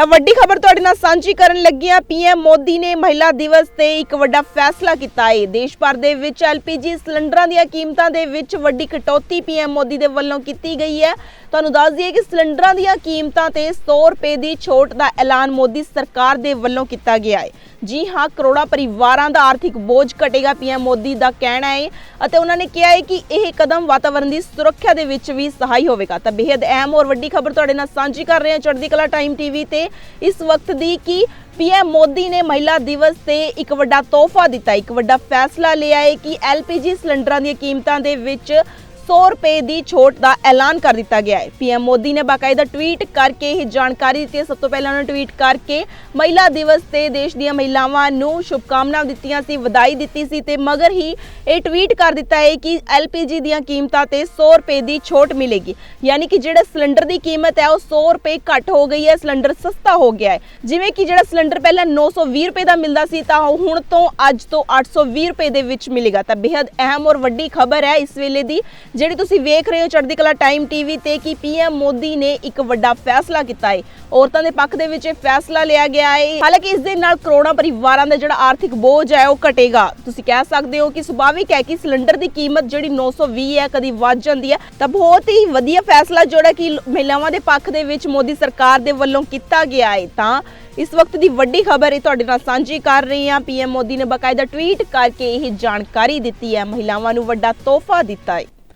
ਤਾਂ ਵੱਡੀ ਖਬਰ ਤੁਹਾਡੇ ਨਾਲ ਸਾਂਝੀ ਕਰਨ ਲੱਗਿਆ ਪੀਐਮ ਮੋਦੀ ਨੇ ਮਹਿਲਾ ਦਿਵਸ ਤੇ ਇੱਕ ਵੱਡਾ ਫੈਸਲਾ ਕੀਤਾ ਹੈ। ਦੇਸ਼ ਭਰ ਦੇ ਵਿੱਚ ਐਲਪੀਜੀ ਸਿਲੰਡਰਾਂ ਦੀਆਂ ਕੀਮਤਾਂ ਦੇ ਵਿੱਚ ਵੱਡੀ ਕਟੌਤੀ ਪੀਐਮ ਮੋਦੀ ਦੇ ਵੱਲੋਂ ਕੀਤੀ ਗਈ ਹੈ। ਤੁਹਾਨੂੰ ਦੱਸ ਦਈਏ ਕਿ ਸਿਲੰਡਰਾਂ ਦੀਆਂ ਕੀਮਤਾਂ ਤੇ 100 ਰੁਪਏ ਦੀ ਛੋਟ ਦਾ ਐਲਾਨ ਮੋਦੀ ਸਰਕਾਰ ਦੇ ਵੱਲੋਂ ਕੀਤਾ ਗਿਆ ਹੈ। ਜੀ ਹਾਂ, ਕਰੋੜਾਂ ਪਰਿਵਾਰਾਂ ਦਾ ਆਰਥਿਕ ਬੋਝ ਘਟੇਗਾ ਪੀਐਮ ਮੋਦੀ ਦਾ ਕਹਿਣਾ ਹੈ ਅਤੇ ਉਹਨਾਂ ਨੇ ਕਿਹਾ ਹੈ ਕਿ ਇਹ ਕਦਮ ਵਾਤਾਵਰਣ ਦੀ ਸੁਰੱਖਿਆ ਦੇ ਵਿੱਚ ਵੀ ਸਹਾਈ ਹੋਵੇਗਾ। ਤਾਂ ਬੇहद ਅਹਿਮ ਔਰ ਵੱਡੀ ਖਬਰ ਤੁਹਾਡੇ ਨਾਲ ਸਾਂਝੀ ਕਰ ਰਹੇ ਹਾਂ। ਚੜ੍ਹਦੀ ਕਲਾ ਟਾਈਮ ਟੀਵੀ ਤੇ ਇਸ ਵਕਤ ਦੀ ਕਿ ਪੀਐਮ ਮੋਦੀ ਨੇ ਮਹਿਲਾ ਦਿਵਸ ਤੇ ਇੱਕ ਵੱਡਾ ਤੋਹਫਾ ਦਿੱਤਾ। ਇੱਕ ਵੱਡਾ ਫੈਸਲਾ ਲਿਆ ਹੈ ਕਿ ਐਲਪੀਜੀ ਸਿਲੰਡਰਾਂ ਦੀਆਂ ਕੀਮਤਾਂ ਦੇ ਵਿੱਚ 100 ਰੁਪਏ ਦੀ ਛੋਟ ਦਾ ਐਲਾਨ ਕਰ ਦਿੱਤਾ ਗਿਆ ਹੈ। ਪੀਐਮ ਮੋਦੀ ਨੇ ਬਾਕਾਇਦਾ ਟਵੀਟ ਕਰਕੇ ਇਹ ਜਾਣਕਾਰੀ ਦਿੱਤੀ ਹੈ। ਸਭ ਤੋਂ ਪਹਿਲਾਂ ਉਹਨਾਂ ਟਵੀਟ ਕਰਕੇ ਮਹਿਲਾ ਦਿਵਸ ਤੇ ਦੇਸ਼ ਦੀਆਂ ਮਹਿਲਾਵਾਂ ਨੂੰ ਸ਼ੁਭਕਾਮਨਾਵਾਂ ਦਿੱਤੀਆਂ ਸੀ, ਵਧਾਈ ਦਿੱਤੀ ਸੀ ਤੇ ਮਗਰ ਹੀ ਇਹ ਟਵੀਟ ਕਰ ਦਿੱਤਾ ਹੈ ਕਿ ਐਲਪੀਜੀ ਦੀਆਂ ਕੀਮਤਾਂ ਤੇ 100 ਰੁਪਏ ਦੀ ਛੋਟ ਮਿਲੇਗੀ। ਯਾਨੀ ਕਿ ਜਿਹੜਾ ਸਿਲੰਡਰ ਦੀ ਕੀਮਤ ਹੈ, ਉਹ 100 ਰੁਪਏ ਘੱਟ ਹੋ ਗਈ ਹੈ, ਸਿਲੰਡਰ ਸਸਤਾ ਹੋ ਗਿਆ ਹੈ। ਜਿਵੇਂ ਕਿ ਜਿਹੜਾ ਸਿਲੰਡਰ ਪਹਿਲਾਂ 920 ਰੁਪਏ ਦਾ ਮਿਲਦਾ ਸੀ, ਤਾਂ ਉਹ ਹੁਣ ਤੋਂ ਅੱਜ ਤੋਂ 820 ਰੁਪਏ ਦੇ ਵਿੱਚ ਮਿਲੇਗਾ। ਤਾਂ ਬੇहद ਅਹਿਮ ਔਰ ਵੱਡੀ ਖਬਰ ਹੈ ਇਸ ਵੇਲੇ ਦੀ ਜਿਹੜੀ ਤੁਸੀਂ ਵੇਖ ਰਹੇ ਹੋ ਚੜ੍ਹਦੀ ਕਲਾ ਟਾਈਮ ਟੀਵੀ ਤੇ ਕਿ ਪੀਐਮ ਮੋਦੀ ਨੇ ਇੱਕ ਵੱਡਾ ਫੈਸਲਾ ਕੀਤਾ ਹੈ ਔਰਤਾਂ ਦੇ ਪੱਖ ਦੇ ਵਿੱਚ ਇਹ ਫੈਸਲਾ ਲਿਆ ਗਿਆ ਹੈ ਹਾਲਾਂਕਿ ਇਸ ਦੇ ਨਾਲ ਕਰੋੜਾਂ ਪਰਿਵਾਰਾਂ ਦਾ ਜਿਹੜਾ ਆਰਥਿਕ ਬੋਝ ਹੈ, ਉਹ ਘਟੇਗਾ। ਤੁਸੀਂ ਕਹਿ ਸਕਦੇ ਹੋ ਕਿ ਸੁਭਾਵਿਕ ਹੈ ਕਿ ਸਿਲੰਡਰ ਦੀ ਕੀਮਤ ਜਿਹੜੀ 920 ਹੈ, ਕਦੀ ਵੱਧ ਜਾਂਦੀ ਹੈ। ਤਾਂ ਬਹੁਤ ਹੀ ਵਧੀਆ ਫੈਸਲਾ ਜਿਹੜਾ ਕਿ ਮਹਿਲਾਵਾਂ ਦੇ ਪੱਖ ਦੇ ਵਿੱਚ ਮੋਦੀ ਸਰਕਾਰ ਦੇ ਵੱਲੋਂ ਕੀਤਾ ਗਿਆ ਹੈ ਤਾਂ ਇਸ ਵਕਤ ਦੀ ਵੱਡੀ ਖਬਰ ਇਹ ਤੁਹਾਡੇ ਨਾਲ ਸਾਂਝੀ ਕਰ ਰਹੀ ਹਾਂ। ਪੀਐਮ ਮੋਦੀ ਨੇ ਬਕਾਇਦਾ ਟਵੀਟ ਕਰਕੇ ਇਹ ਜਾਣਕਾਰੀ ਦਿੱਤੀ ਹੈ। ਮਹਿਲਾਵਾਂ ਨੂੰ ਵੱਡਾ ਤੋਹਫਾ ਦਿੱਤਾ ਹੈ